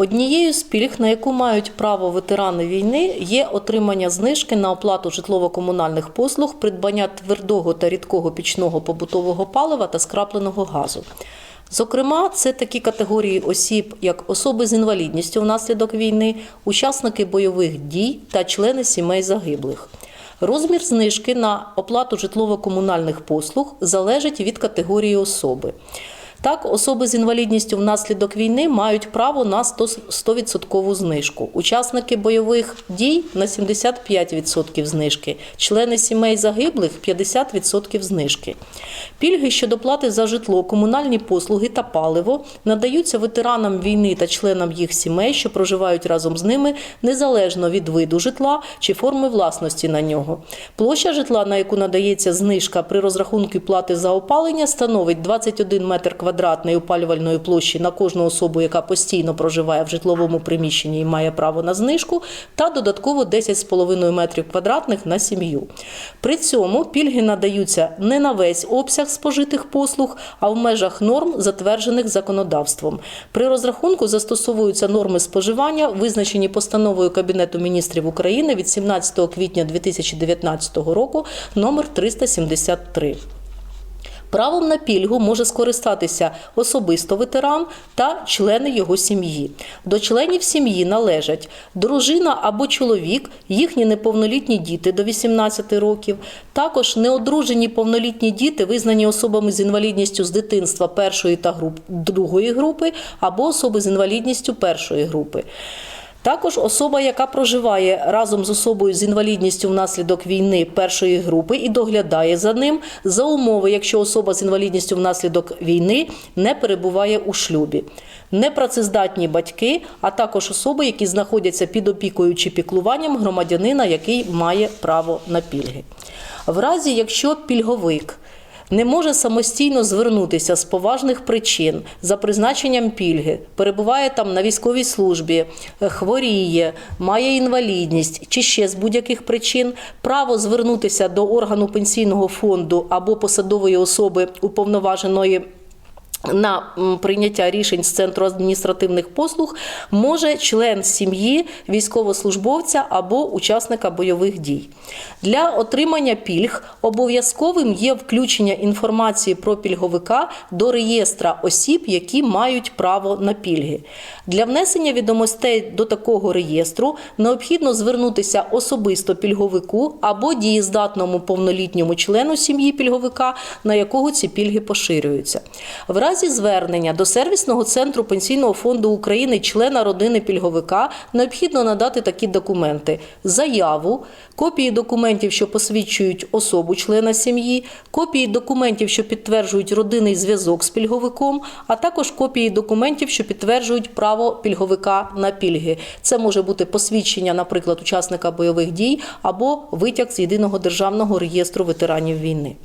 Однією з пільг, на яку мають право ветерани війни, є отримання знижки на оплату житлово-комунальних послуг, придбання твердого та рідкого пічного побутового палива та скрапленого газу. Зокрема, це такі категорії осіб, як особи з інвалідністю внаслідок війни, учасники бойових дій та члени сімей загиблих. Розмір знижки на оплату житлово-комунальних послуг залежить від категорії особи. Так, особи з інвалідністю внаслідок війни мають право на 100% 100% знижку. Учасники бойових дій на 75% знижки, члени сімей загиблих 50% знижки. Пільги щодо плати за житло, комунальні послуги та паливо надаються ветеранам війни та членам їх сімей, що проживають разом з ними, незалежно від виду житла чи форми власності на нього. Площа житла, на яку надається знижка при розрахунку плати за опалення, становить 21 метр квадратний опалювальної площі на кожну особу, яка постійно проживає в житловому приміщенні і має право на знижку, та додатково 10,5 метрів квадратних на сім'ю. При цьому пільги надаються не на весь обсяг спожитих послуг, а в межах норм, затверджених законодавством. При розрахунку застосовуються норми споживання, визначені постановою Кабінету міністрів України від 17 квітня 2019 року номер 373. Правом на пільгу може скористатися особисто ветеран та члени його сім'ї. До членів сім'ї належать дружина або чоловік, їхні неповнолітні діти до 18 років, також неодружені повнолітні діти, визнані особами з інвалідністю з дитинства першої та груп, другої групи, або особи з інвалідністю першої групи. Також особа, яка проживає разом з особою з інвалідністю внаслідок війни першої групи і доглядає за ним за умови, якщо особа з інвалідністю внаслідок війни не перебуває у шлюбі. Непрацездатні батьки, а також особи, які знаходяться під опікою чи піклуванням громадянина, який має право на пільги. В разі, якщо пільговик не може самостійно звернутися з поважних причин за призначенням пільги, перебуває там на військовій службі, е, хворіє, має інвалідність чи ще з будь-яких причин, право звернутися до органу пенсійного фонду або посадової особи уповноваженої. На прийняття рішень з центру адміністративних послуг може член сім'ї, військовослужбовця або учасника бойових дій. Для отримання пільг обов'язковим є включення інформації про пільговика до реєстра осіб, які мають право на пільги. Для внесення відомостей до такого реєстру необхідно звернутися особисто пільговику або дієздатному повнолітньому члену сім'ї пільговика, на якого ці пільги поширюються. В разі звернення до сервісного центру Пенсійного фонду України члена родини пільговика необхідно надати такі документи: заяву, копії документів, що посвідчують особу члена сім'ї, копії документів, що підтверджують родинний зв'язок з пільговиком, а також копії документів, що підтверджують право пільговика на пільги. Це може бути посвідчення, наприклад, учасника бойових дій або витяг з єдиного державного реєстру ветеранів війни.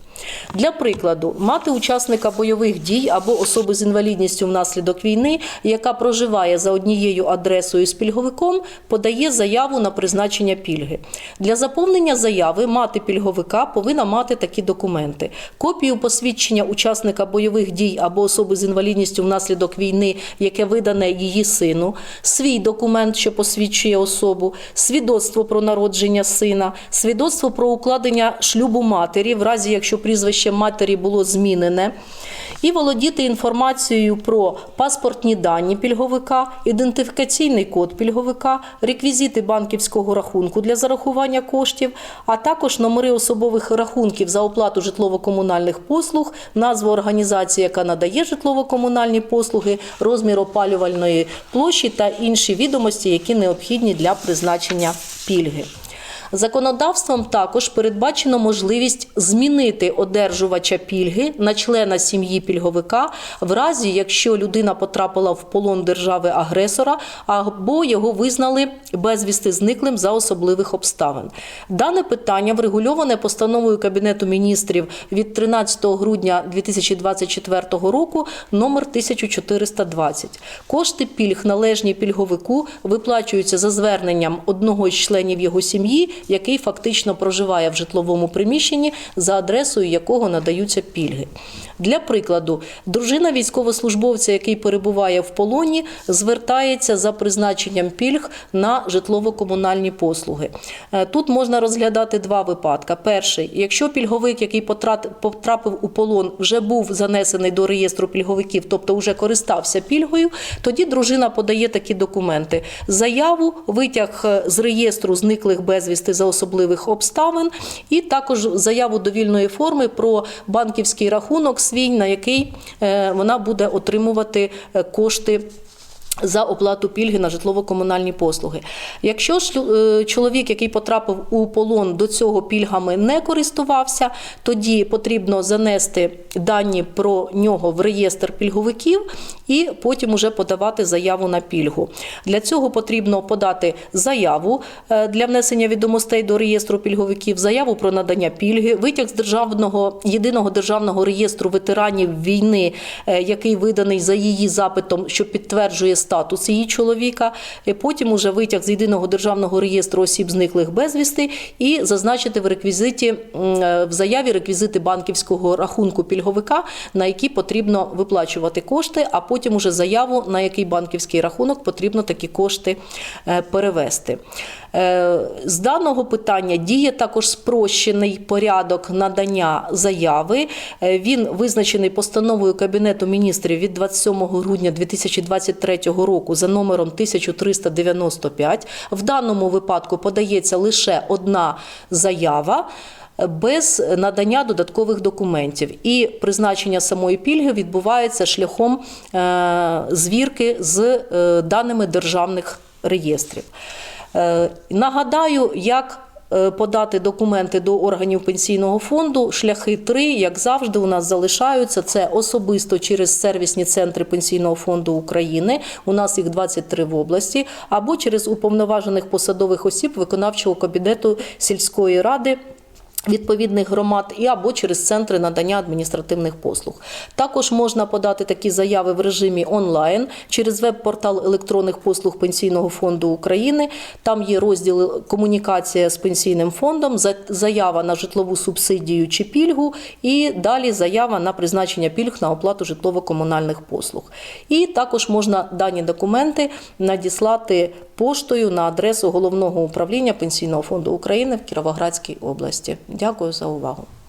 Для прикладу, мати учасника бойових дій або особи з інвалідністю внаслідок війни, яка проживає за однією адресою з пільговиком, подає заяву на призначення пільги. Для заповнення заяви мати пільговика повинна мати такі документи: копію посвідчення учасника бойових дій або особи з інвалідністю внаслідок війни, яке видане її сину, свій документ, що посвідчує особу, свідоцтво про народження сина, свідоцтво про укладення шлюбу матері, в разі якщо прізвище матері було змінене, і володіти інформацією про паспортні дані пільговика, ідентифікаційний код пільговика, реквізити банківського рахунку для зарахування коштів, а також номери особових рахунків за оплату житлово-комунальних послуг, назву організації, яка надає житлово-комунальні послуги, розмір опалювальної площі та інші відомості, які необхідні для призначення пільги. Законодавством також передбачено можливість змінити одержувача пільги на члена сім'ї пільговика в разі, якщо людина потрапила в полон держави-агресора або його визнали безвісти зниклим за особливих обставин. Дане питання врегульоване постановою Кабінету міністрів від 13 грудня 2024 року номер 1420. Кошти пільг належні пільговику виплачуються за зверненням одного із членів його сім'ї який фактично проживає в житловому приміщенні, за адресою якого надаються пільги. Для прикладу, дружина військовослужбовця, який перебуває в полоні, звертається за призначенням пільг на житлово-комунальні послуги. Е, Тут можна розглядати два випадки. Перший, якщо пільговик, який потрапив у полон, вже був занесений до реєстру пільговиків, тобто вже користався пільгою, тоді дружина подає такі документи: заяву, витяг е, з реєстру зниклих безвісти за особливих обставин, і також заяву довільної форми про банківський рахунок свій, на який е, вона буде отримувати е, кошти. За оплату пільги на житлово-комунальні послуги. Якщо ж е, чоловік, який потрапив у полон, до цього пільгами не користувався, тоді потрібно занести дані про нього в реєстр пільговиків і потім уже подавати заяву на пільгу. Для цього потрібно подати заяву е, для внесення відомостей до реєстру пільговиків, заяву про надання пільги, витяг з державного єдиного державного реєстру ветеранів війни, е, який виданий за її запитом, що підтверджує статус її чоловіка. Потім уже витяг з єдиного державного реєстру осіб зниклих безвісти і зазначити в реквізиті е, в заяві реквізити банківського рахунку пільговика, на який потрібно виплачувати кошти, а потім уже заяву, на який банківський рахунок потрібно такі кошти е, перевести. Е, З даного питання діє також спрощений порядок надання заяви. Е, Він визначений постановою Кабінету міністрів від 27 грудня 2023 року за номером 1395. В даному випадку подається лише одна заява. е, Без надання додаткових документів і призначення самої пільги відбувається шляхом е, звірки з е, даними державних реєстрів. Нагадаю, як подати документи до органів пенсійного фонду. Шляхи три, як завжди, у нас залишаються. Це особисто через сервісні центри Пенсійного фонду України. У нас їх 23 в області, або через уповноважених посадових осіб виконавчого кабінету сільської ради. Відповідних громад і або через центри надання адміністративних послуг. Також можна подати такі заяви в режимі онлайн через веб-портал електронних послуг Пенсійного фонду України. Там є розділ комунікація з пенсійним фондом, заява на житлову субсидію чи пільгу, і далі заява на призначення пільг на оплату житлово-комунальних послуг. І також можна дані документи надіслати поштою на адресу головного управління Пенсійного фонду України в Кіровоградській області. Дякую за увагу.